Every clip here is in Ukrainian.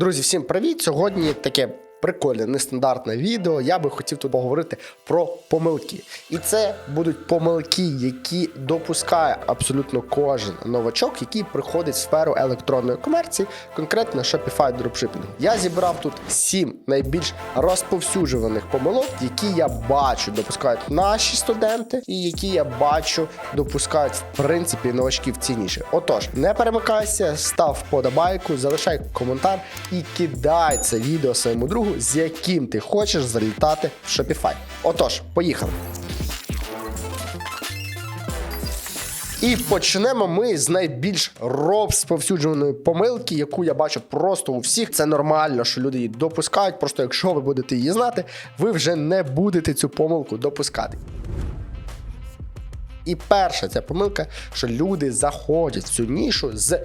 Друзі, всім привіт! Сьогодні таке прикольне, нестандартне відео. Я би хотів тут поговорити про помилки. І це будуть помилки, які допускає абсолютно кожен новачок, який приходить в сферу електронної комерції, конкретно Shopify дропшипінгу. Я зібрав тут сім найбільш розповсюджуваних помилок, які я бачу, допускають наші студенти, і які я бачу, допускають в принципі новачків цінніше. Отож, не перемикайся, став вподобайку, залишай коментар і кидай це відео своєму другу, з яким ти хочеш залітати в Shopify. Отож, поїхали. І почнемо ми з найбільш розповсюдженої помилки, яку я бачу просто у всіх. Це нормально, що люди її допускають. Просто якщо ви будете її знати, ви вже не будете цю помилку допускати. І перша ця помилка, що люди заходять в цю нішу з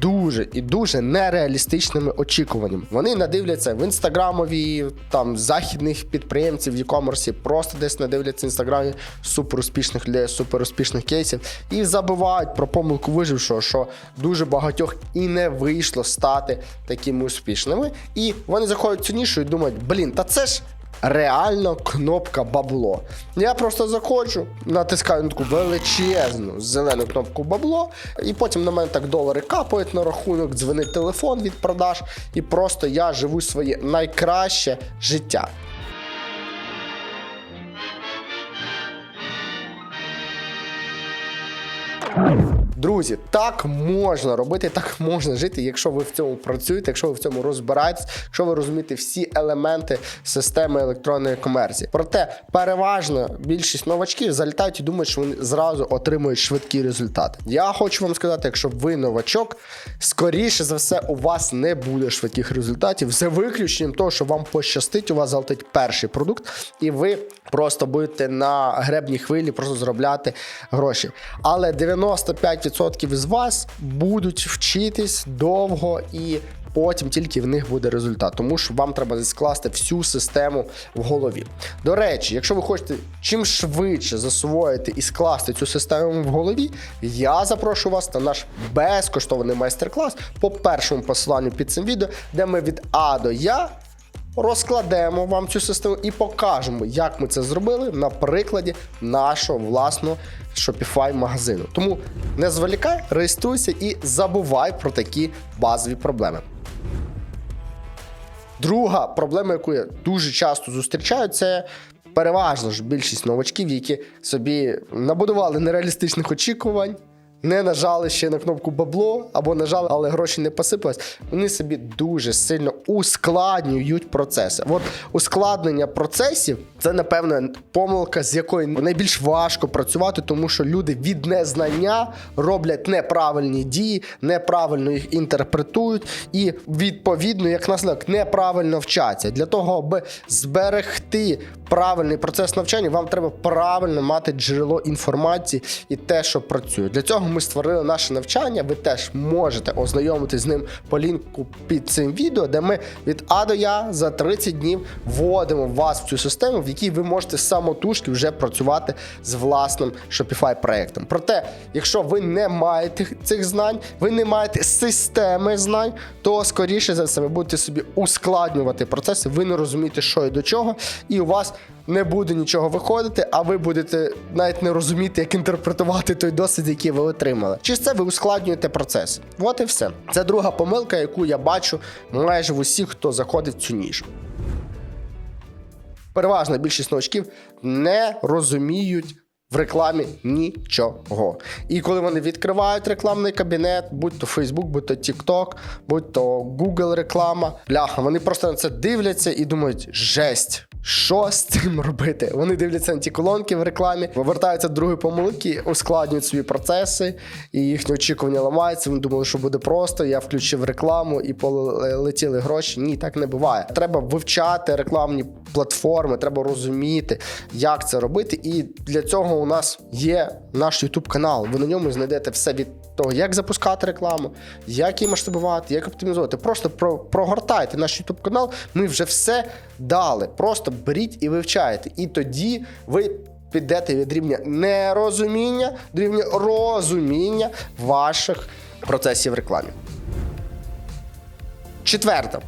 дуже і дуже нереалістичними очікуваннями. Вони надивляться в інстаграмові там західних підприємців в e-commerce, просто десь надивляться в інстаграмі суперуспішних для суперуспішних кейсів і забувають про помилку вижившого, що дуже багатьох і не вийшло стати такими успішними. І вони заходять в цю нішу і думають, блін, та це ж реально кнопка бабло. Я просто заходжу, натискаю на таку величезну зелену кнопку бабло, і потім на мене так долари капають на рахунок, дзвонить телефон від продаж, і просто я живу своє найкраще життя. Друзі, так можна робити, так можна жити, якщо ви в цьому працюєте, якщо ви в цьому розбираєтесь, якщо ви розумієте всі елементи системи електронної комерції. Проте переважно більшість новачків залітають і думають, що вони зразу отримують швидкі результати. Я хочу вам сказати, якщо ви новачок, скоріше за все, у вас не буде швидких результатів за виключенням того, що вам пощастить, у вас залетить перший продукт, і ви просто будете на гребній хвилі просто зробляти гроші. Але 95% з вас будуть вчитись довго і. Потім тільки в них буде результат, тому що вам треба скласти всю систему в голові. До речі, якщо ви хочете чим швидше засвоїти і скласти цю систему в голові, я запрошую вас на наш безкоштовний майстер-клас по першому посиланню під цим відео, де ми від А до Я розкладемо вам цю систему і покажемо, як ми це зробили на прикладі нашого власного Shopify магазину. Тому не зволікай, реєструйся і забувай про такі базові проблеми. Друга проблема, яку я дуже часто зустрічаю, це переважно ж більшість новачків, які собі набудували нереалістичних очікувань. Не нажали ще на кнопку бабло або нажали, але гроші не посипались. Вони собі дуже сильно ускладнюють процеси. От ускладнення процесів це напевно помилка, з якою найбільш важко працювати, тому що люди від незнання роблять неправильні дії, неправильно їх інтерпретують і відповідно, як наслідок, неправильно вчаться. Для того, аби зберегти правильний процес навчання, вам треба правильно мати джерело інформації і те, що працює. Для цього ми створили наше навчання. Ви теж можете ознайомитись з ним по лінку під цим відео, де ми від А до Я за 30 днів вводимо вас в цю систему, в якій ви можете самотужки вже працювати з власним Shopify проектом. Проте, якщо ви не маєте цих знань, ви не маєте системи знань, то скоріше за все ви будете собі ускладнювати процеси, ви не розумієте, що і до чого, і у вас не буде нічого виходити, а ви будете навіть не розуміти, як інтерпретувати той досвід, який ви отримали. Чи це ви ускладнюєте процес? От і все. Це друга помилка, яку я бачу майже в усіх, хто заходить в цю нішу. Переважна більшість новачків не розуміють. В рекламі нічого. І коли вони відкривають рекламний кабінет, будь то Facebook, будь то TikTok, будь то Google реклама, бляха, вони просто на це дивляться і думають: жесть. Що з цим робити? Вони дивляться на ті колонки в рекламі, повертаються до другої помилки, ускладнюють свої процеси, і їхні очікування ламаються. Вони думали, що буде просто. Я включив рекламу і полетіли гроші. Ні, так не буває. Треба вивчати рекламні платформи, треба розуміти, як це робити. І для цього у нас є наш YouTube канал. Ви на ньому знайдете все від того, як запускати рекламу, як її масштабувати, як оптимізувати. Просто про, прогортайте наш YouTube канал. Ми вже все дали. Просто беріть і вивчаєте. І тоді ви. Підете від рівня нерозуміння до рівня розуміння ваших процесів в рекламі. Четверте,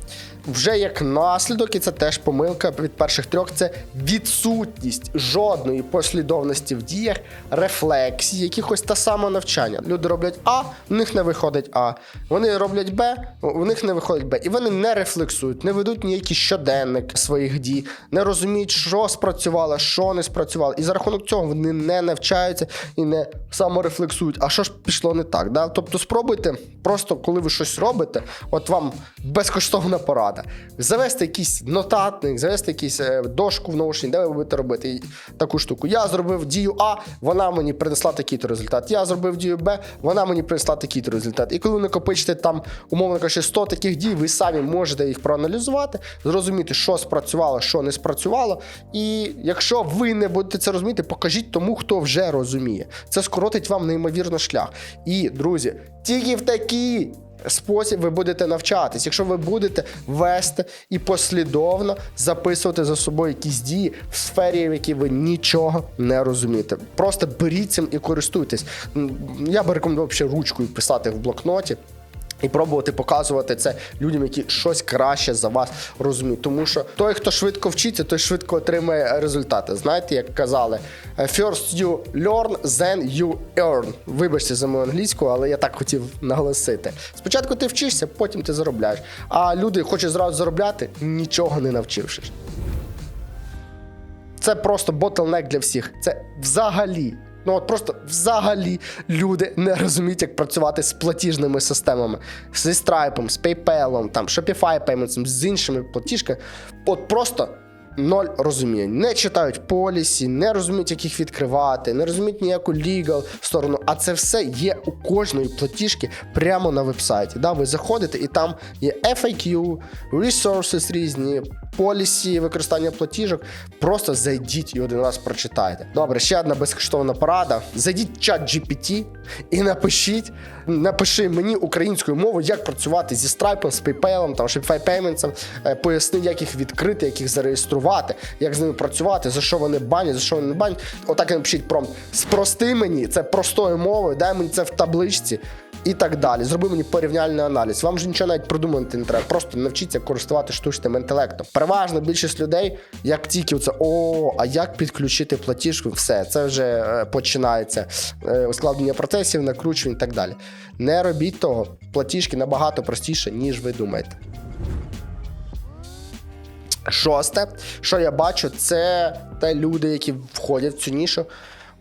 вже як наслідок, і це теж помилка від перших трьох, це відсутність жодної послідовності в діях, рефлексії, якихось та саме навчання. Люди роблять А, в них не виходить А. Вони роблять Б, у них не виходить Б. І вони не рефлексують, не ведуть ніякий щоденник своїх дій, не розуміють, що спрацювало, що не спрацювало. І за рахунок цього вони не навчаються і не саморефлексують. А що ж пішло не так? Да? Тобто спробуйте просто, коли ви щось робите, от вам безкоштовна порада. Завести якийсь нотатник, завести якийсь е, дошку в наушні, де ви будете робити таку штуку. Я зробив дію А, вона мені принесла такий-то результат. Я зробив дію Б, вона мені принесла такий-то результат. І коли ви накопичите там, умовно кажучи, 100 таких дій, ви самі можете їх проаналізувати, зрозуміти, що спрацювало, що не спрацювало. І якщо ви не будете це розуміти, покажіть тому, хто вже розуміє. Це скоротить вам неймовірно шлях. І, друзі, тільки в такій спосіб ви будете навчатись. Якщо ви будете вести і послідовно записувати за собою якісь дії в сфері, в якій ви нічого не розумієте. Просто беріть цим і користуйтесь. Я би рекомендував ручкою писати в блокноті. І пробувати показувати це людям, які щось краще за вас розуміють. Тому що той, хто швидко вчиться, той швидко отримає результати. Знаєте, як казали, first you learn, then you earn. Вибачте за мою англійську, але я так хотів наголосити. Спочатку ти вчишся, потім ти заробляєш. А люди хочуть зразу заробляти, нічого не навчившись. Це просто ботлнек для всіх. Це взагалі. Ну от просто взагалі люди не розуміють, як працювати з платіжними системами, зі Stripe, з PayPal, там, Shopify Payments, з іншими платіжками. От просто ноль розуміння. Не читають полісі, не розуміють, як їх відкривати, не розуміють ніяку legal сторону. А це все є у кожної платіжки прямо на вебсайті. Да? Ви заходите, і там є FAQ, resources різні, полісі використання платіжок. Просто зайдіть і один раз прочитайте. Добре, ще одна безкоштовна порада. Зайдіть в чат GPT і напишіть, напиши мені українською мовою, як працювати зі Stripe, з PayPal, там Shopify Payments, е, поясни, як їх відкрити, як їх зареєструвати, як з ними працювати, за що вони банять, за що вони не банять. Отак і напишіть промпт. Спрости мені це простою мовою, дай мені це в табличці. І так далі. Зроби мені порівняльний аналіз. Вам же нічого навіть придумати не треба. Просто навчіться користувати штучним інтелектом. Переважно більшість людей, як тільки це о, а як підключити платіжку, все це вже е, починається е, ускладнення процесів, накручування і так далі. Не робіть того. Платіжки набагато простіше, ніж ви думаєте. Шосте, що я бачу, це те люди, які входять в цю нішу.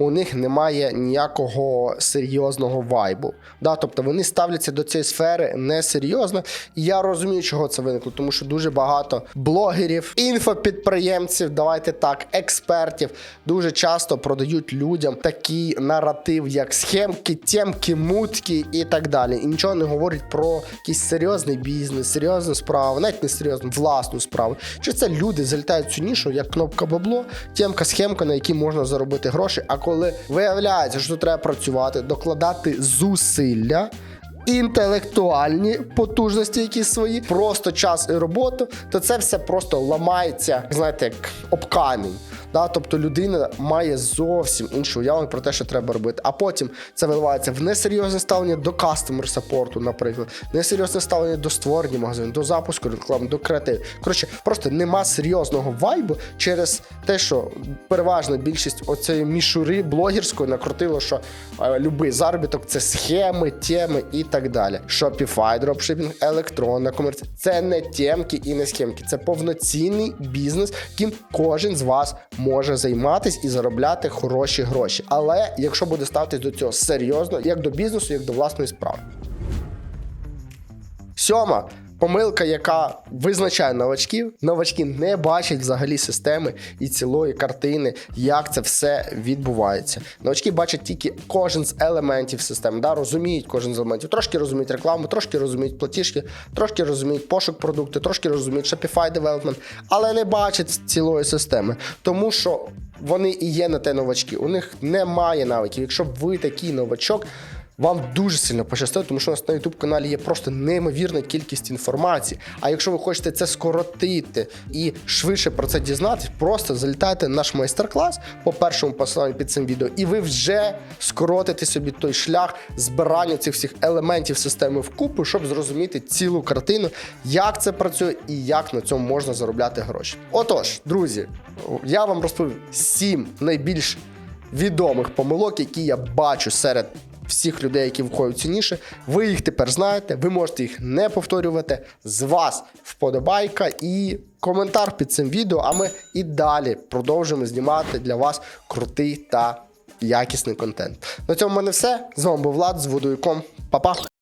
У них немає ніякого серйозного вайбу. Да? Тобто вони ставляться до цієї сфери несерйозно. І я розумію, чого це виникло, тому що дуже багато блогерів, інфопідприємців, давайте так, експертів дуже часто продають людям такий наратив, як схемки, темки, мутки і так далі. І нічого не говорять про якийсь серйозний бізнес, серйозну справу, навіть не серйозну, власну справу. Що це люди залітають цю нішу, як кнопка бабло, темка, схемка, на якій можна заробити гроші. А коли виявляється, що треба працювати, докладати зусилля. Інтелектуальні потужності, якісь свої, просто час і роботу, то це все просто ламається, знаєте, як об камінь. Да? Тобто людина має зовсім інше уявлення про те, що треба робити. А потім це виливається в несерйозне ставлення до кастомер саппорту, наприклад, несерйозне ставлення до створення магазину, до запуску реклами, до креативу. Коротше, просто нема серйозного вайбу через те, що переважна більшість оцеї мішури блогерської накрутило, що е, любий заробіток це схеми, теми і так далі. Shopify, дропшипінг, електронна комерція це не темки і не схемки, це повноцінний бізнес, яким кожен з вас може займатися і заробляти хороші гроші. Але якщо буде ставитись до цього серйозно, як до бізнесу, як до власної справи. Сьома. Помилка, яка визначає новачків, новачки не бачать взагалі системи і цілої картини, як це все відбувається. Новачки бачать тільки кожен з елементів системи, да, розуміють кожен з елементів. Трошки розуміють рекламу, трошки розуміють платіжки, трошки розуміють пошук продукту, трошки розуміють Shopify Development, але не бачать цілої системи, тому що вони і є на те новачки. У них немає навиків. Якщо ви такий новачок. Вам дуже сильно пощастило, тому що у нас на youtube каналі є просто неймовірна кількість інформації. А якщо ви хочете це скоротити і швидше про це дізнатись, просто залітайте на наш майстер-клас по першому посиланню під цим відео, і ви вже скоротите собі той шлях збирання цих всіх елементів системи вкупу, щоб зрозуміти цілу картину, як це працює і як на цьому можна заробляти гроші. Отож, друзі, я вам розповів сім найбільш відомих помилок, які я бачу серед всіх людей, які входять в цінніше. Ви їх тепер знаєте, ви можете їх не повторювати. З вас вподобайка і коментар під цим відео. А ми і далі продовжимо знімати для вас крутий та якісний контент. На цьому в мене все. З вами був Влад з водойком. Па-па!